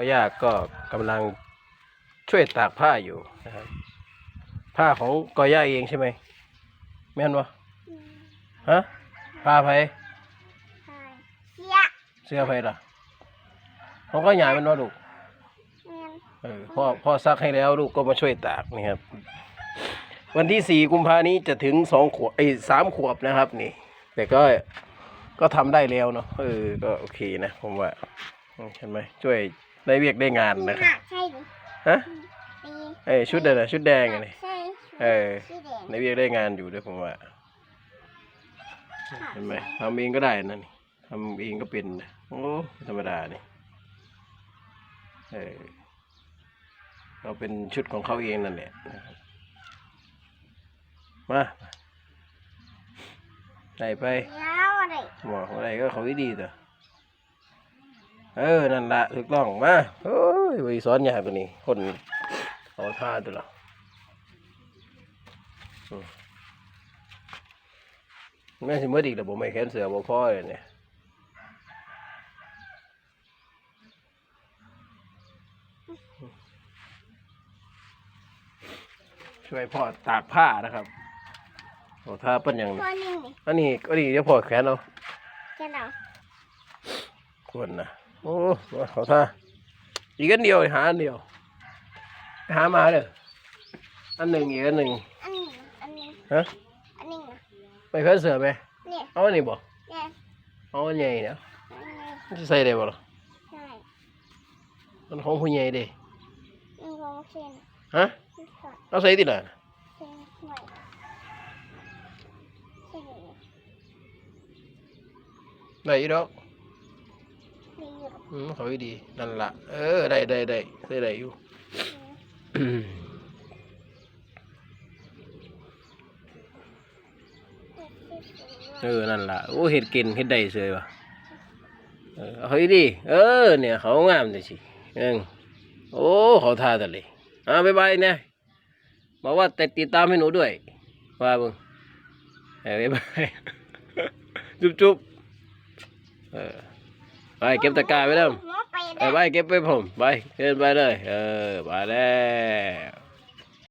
ก็ยากก็กำลังช่วยตากผ้าอยู่นะครับ ผ้าของกอย่าเองใช่ไหมแม่นวะฮะผ้าไผเสียเสื้อไผล่ะของก็หยาเป็นวะลูกเออพ่อพ่อซักให้แล้วลูกก็มาช่วยตากนี่ครับ วันที่สี่กุมภานี้จะถึงสองขวบไอ้สามขวบนะครับนี่ แต่ก็ก็ทำได้แล้วเนาะเออก็โอเคนะผมว่าเห็นไหมช่วย ได้เวียกได้งานหนะครับนักใช่ดิฮะตีเอ้ยชุดเดนะชุดแดงอะนี่ใช่เออสีแดงในเวียกได้งานอยู่ด้วยผมว่าเห็นไหมทำเองก็ได้นะนี่ทำเองก็เป็นนะโอ้ไม่ธรรมดานี่เออเราเป็นชุดของเขาเองนั่นแหละนะครับมาได้ไปแล้วอะไรหมออะไรก็เขาดีๆเถอะ เออ นั่นละถูกต้องมาโอ้ยไปสอนยากกว่านี้ คนเอาท่าตัวละอืมแม่สิเมื่อดีแต่ผมไม่แขนเสือบ่พ่อเลยเนี่ยช่วยพ่อตากผ้านะครับเอาท่าเป็นอย่างนี้ตัวหนึงนี่อันนี้ก็ดีเดี๋ยวพ่อแขนเอาแค่เราควรนะ โอ้เขาท่าอีกอันเดียวหาอันเดียวไปหามาเด้ออันหนึ่งอีกอันหนึ่งอันนี้อันนี้ฮะอันนี้นะไปเพื่อนเสือไหมเนี่ยเอาอันนี้บ่เนี่ยเอาอันใหญ่เนี่ยอันนี้มันจะใส่ได้บ่ล่ะใช่มันของผู้ใหญ่เด้มันลงเส้นฮะมันขาดเอาใส่ติล่ะเส้นหน่อยเส้นนี้ได้อีดอกดี อยู่อืมเขาอีดี นั่นล่ะเออ ได้ได้ได้ใส่ได้อยู่เออ นั่นล่ะโอ้เฮ็ดกินเฮ็ดได้เสยว่ะเออเอาอีดี เออ เนี่ย เขางามจังสิเอิงโอ้ เขาท่าแต่เลยอ่าบ๊ายบายเนี่ยบอกว่าแต่ติดตามให้หนูด้วย ว่าเบึงเออบ๊ายบาย จุ๊บจุ๊บเออ ไปเก็บตะกร้าไว้แล้วหัวไปไปได้ไปเก็บไปผมไปเดินไปเลย เออไปแล้ว